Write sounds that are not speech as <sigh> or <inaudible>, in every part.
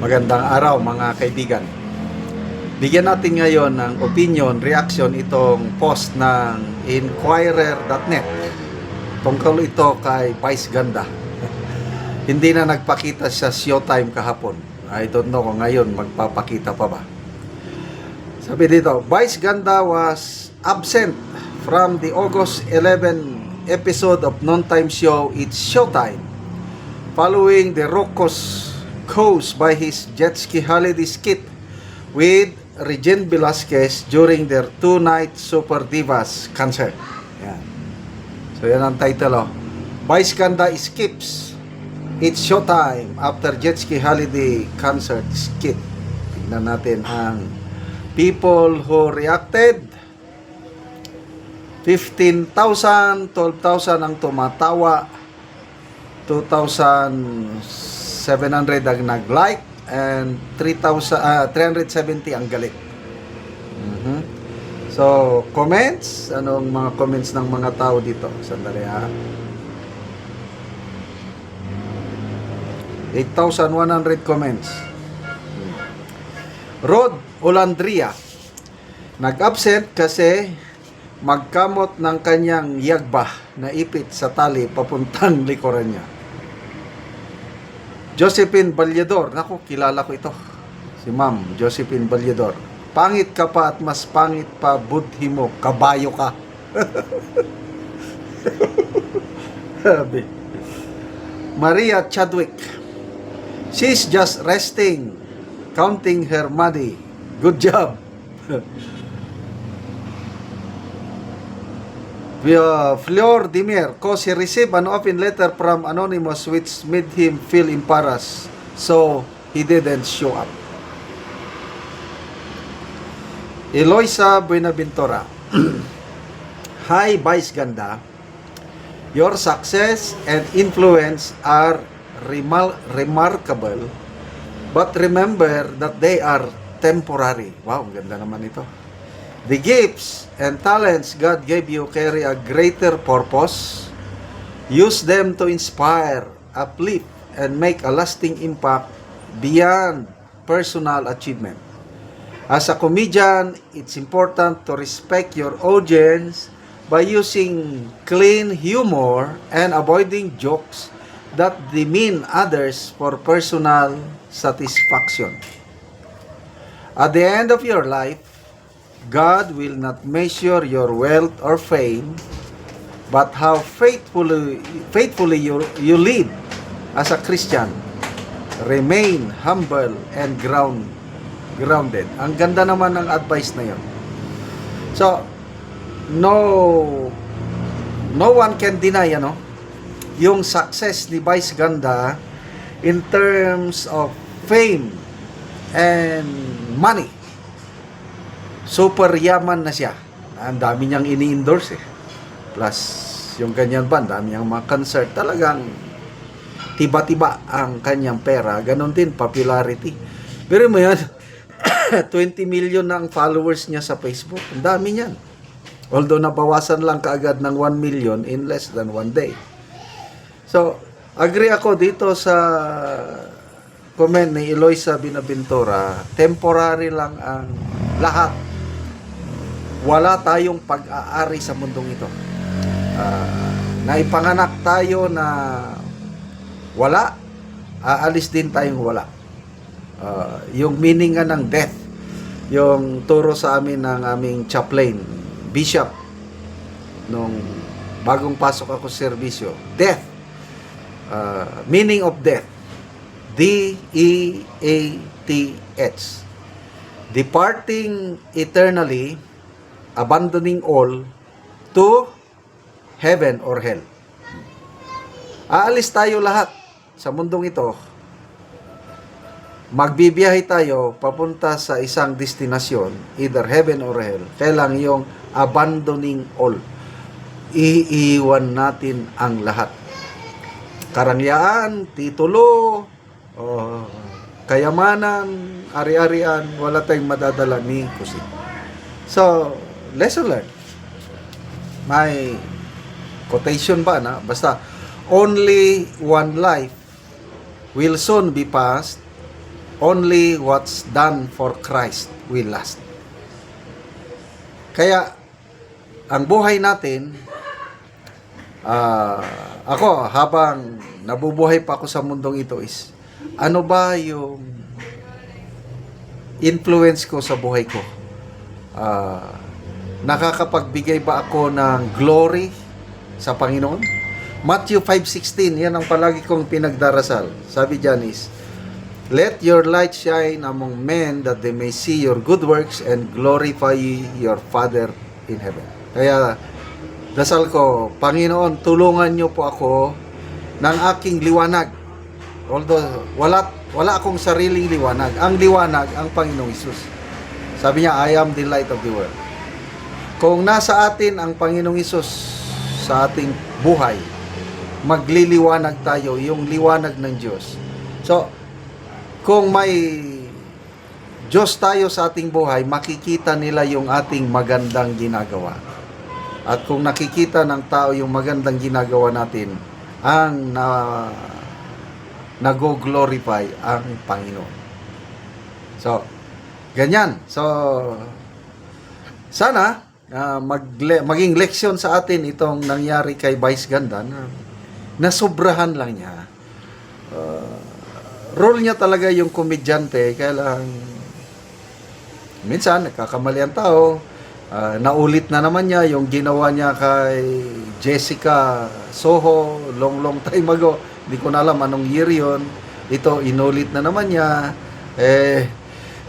Magandang araw mga kaibigan. Bigyan natin ngayon ng opinion, reaction itong post ng Inquirer.net. Tungkol ito kay Vice Ganda. <laughs> Hindi na nagpakita sa showtime kahapon. I don't know kung ngayon magpapakita pa ba. Sabi dito, Vice Ganda was absent from the August 11 episode of non-time show It's Showtime following the raucous caused by his jet ski holiday skit with Regine Velasquez during their two-night Super Divas concert. Yan. So yan ang title oh. Vice Ganda skips It's Showtime after jet ski holiday concert skit. Tingnan natin ang people who reacted. 15,000, 12,000 ang tumatawa. 2,700 ang nag-like and 3,000 ah, 370 ang galit. Mhm. So, comments, anong mga comments ng mga tao dito? Sandali ha. 8,100 comments. Rod Olandria nag-absent kasi magkamot ng kanyang yagba na ipit sa tali papuntang likuran niya. Josephine Balyador, naku, kilala ko ito. Si Ma'am Josephine Balyador. Pangit ka pa at mas pangit pa budhi mo, kabayo ka. <laughs> Sabi. Maria Chadwick. She's just resting, counting her money. Good job. <laughs> Uh, Fleur Dimir, cause he received an open letter from Anonymous which made him feel embarrassed. So, he didn't show up. Eloisa Buenaventura. <clears throat> Hi, Vice Ganda. Your success and influence are remal- remarkable, but remember that they are temporary. Wow, ganda naman ito. The gifts and talents God gave you carry a greater purpose. Use them to inspire, uplift, and make a lasting impact beyond personal achievement. As a comedian, it's important to respect your audience by using clean humor and avoiding jokes that demean others for personal satisfaction. At the end of your life, God will not measure your wealth or fame, but how faithfully, faithfully you, you live as a Christian. Remain humble and ground, grounded. Ang ganda naman ng advice na yon. So, no no one can deny ano yung success ni Vice Ganda in terms of fame and money super yaman na siya. Ang dami niyang ini-endorse eh. Plus, yung ganyan ba, dami niyang mga concert. Talagang tiba-tiba ang kanyang pera. Ganon din, popularity. Pero mo yan, 20 million na ang followers niya sa Facebook. Ang dami niyan. Although nabawasan lang kaagad ng 1 million in less than one day. So, agree ako dito sa comment ni Eloisa Binaventura, temporary lang ang lahat wala tayong pag-aari sa mundong ito. Ah, naipanganak tayo na wala, aalis din tayong wala. Ah, yung meaning nga ng death, yung turo sa amin ng aming chaplain, bishop, nung bagong pasok ako sa serbisyo, death, Ah, meaning of death, D-E-A-T-H, departing eternally, abandoning all to heaven or hell. Aalis tayo lahat sa mundong ito. Magbibiyahe tayo papunta sa isang destinasyon, either heaven or hell. Kailang yung abandoning all. Iiwan natin ang lahat. Karangyaan, titulo, oh, kayamanan, ari-arian, wala tayong madadala ni Kusik. So, lesson learned. May quotation ba na? Basta, only one life will soon be passed only what's done for Christ will last. Kaya, ang buhay natin, ah, ako, habang nabubuhay pa ako sa mundong ito is, ano ba yung influence ko sa buhay ko? Ah, nakakapagbigay ba ako ng glory sa Panginoon? Matthew 5.16, yan ang palagi kong pinagdarasal. Sabi is, Let your light shine among men that they may see your good works and glorify your Father in heaven. Kaya, dasal ko, Panginoon, tulungan niyo po ako ng aking liwanag. Although, wala, wala akong sariling liwanag. Ang liwanag, ang Panginoong Isus. Sabi niya, I am the light of the world. Kung nasa atin ang Panginoong Isus sa ating buhay, magliliwanag tayo, yung liwanag ng Diyos. So, kung may Diyos tayo sa ating buhay, makikita nila yung ating magandang ginagawa. At kung nakikita ng tao yung magandang ginagawa natin, ang na nag-glorify ang Panginoon. So, ganyan. So, sana ah, magle- maging leksyon sa atin itong nangyari kay Vice Ganda na nasobrahan lang niya. Ah, role niya talaga yung komedyante, kaya lang minsan nagkakamali ang tao. Ah, naulit na naman niya yung ginawa niya kay Jessica Soho long long time ago. Hindi ko na alam anong year yun. Ito, inulit na naman niya. Eh,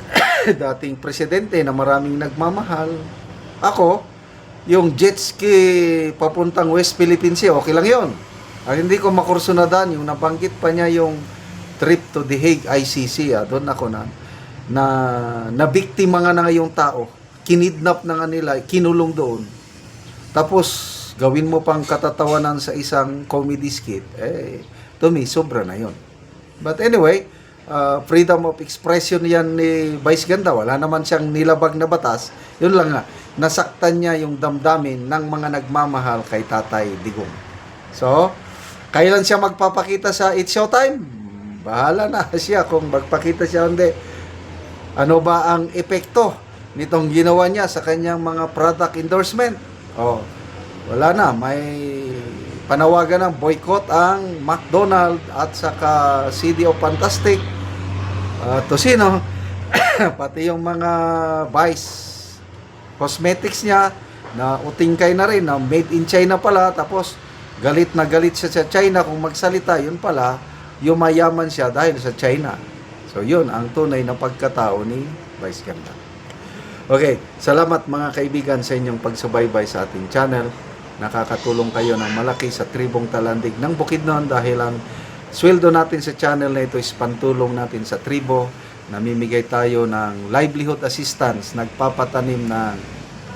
<coughs> dating presidente na maraming nagmamahal. Ako, yung jet ski papuntang West Philippine Sea, okay lang yon. Ang hindi ko makursunadan, yung nabanggit pa niya yung trip to The Hague ICC, ah, doon ako na, na nabiktima nga na nga yung tao. Kinidnap na nga nila, kinulong doon. Tapos, gawin mo pang katatawanan sa isang comedy skit, eh, to me, sobra na yon. But anyway, uh, freedom of expression yan ni Vice Ganda. Wala naman siyang nilabag na batas. Yun lang nga, nasaktan niya yung damdamin ng mga nagmamahal kay Tatay Digong. So, kailan siya magpapakita sa It's Showtime? Bahala na <laughs> siya kung magpakita siya hindi. Ano ba ang epekto nitong ginawa niya sa kanyang mga product endorsement? Oh, wala na. May panawagan ng boycott ang McDonald at saka CD of Fantastic. Uh, Tosino, <coughs> pati yung mga Vice cosmetics niya na utingkay na rin na made in China pala tapos galit na galit siya sa China kung magsalita yun pala yumayaman siya dahil sa China. So yun ang tunay na pagkatao ni Vice Ganda. Okay salamat mga kaibigan sa inyong pagsubaybay sa ating channel. Nakakatulong kayo ng malaki sa tribong talandig ng Bukidnon dahil ang sweldo natin sa channel na ito is pantulong natin sa tribo namimigay tayo ng livelihood assistance nagpapatanim ng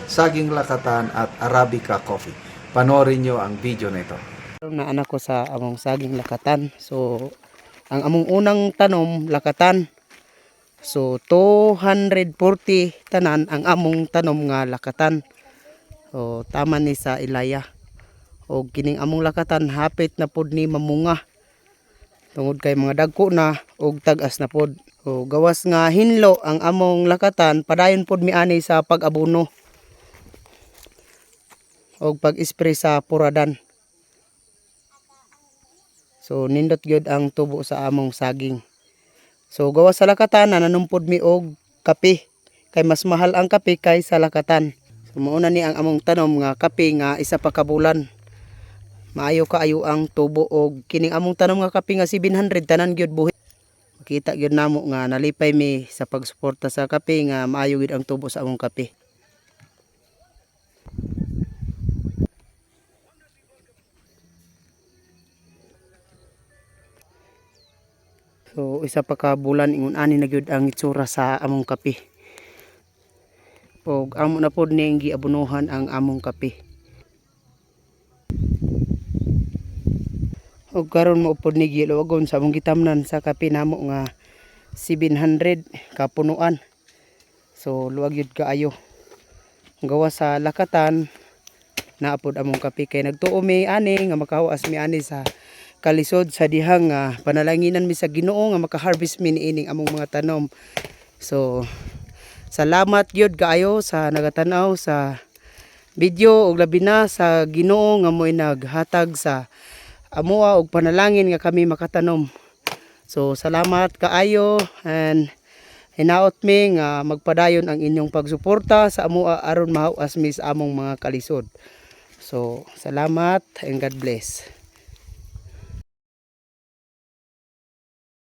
saging lakatan at arabica coffee panoorin nyo ang video na ito na anak ko sa among saging lakatan. So, ang among unang tanom, lakatan. So, 240 tanan ang among tanom nga lakatan. So, tama ni sa ilaya. O kining among lakatan, hapit na pod ni mamunga. Tungod kay mga dagko na, og tagas na pod. O gawas nga hinlo ang among lakatan, padayon pod mi ani sa pag-abono. Og pag-spray sa puradan. So nindot gyud ang tubo sa among saging. So gawa sa lakatan nanumpod mi og kape kay mas mahal ang kape kaysa lakatan. So mauna ni ang among tanom nga kape nga isa pa ka bulan. Maayo kaayo ang tubo og kining among tanom nga kape nga 700 tanan gyud buhi. Makita gyud namo nga nalipay mi sa pagsuporta sa kape nga maayo gyud ang tubo sa among kape. So isa pa ka bulan ingon ani na gyud ang itsura sa among kape. Og amo na pod ning giabunuhan ang among kape. Og karon mo pod ni giluwagon sa among gitamnan sa kape namo nga 700 kapunuan. So luwag yun kaayo. Gawa sa lakatan naapod among kape kay nagtuo mi ani nga makawas mi ani sa kalisod sa dihang nga panalanginan mi sa Ginoo nga makaharvest mi niining among mga tanom. So salamat gyud kaayo sa nagatanaw sa video ug labi na sa Ginoo nga mo'y naghatag sa amoa og panalangin nga kami makatanom. So salamat kaayo and hinaot mi nga magpadayon ang inyong pagsuporta sa amoa aron mahawas mi sa among mga kalisod. So salamat and God bless.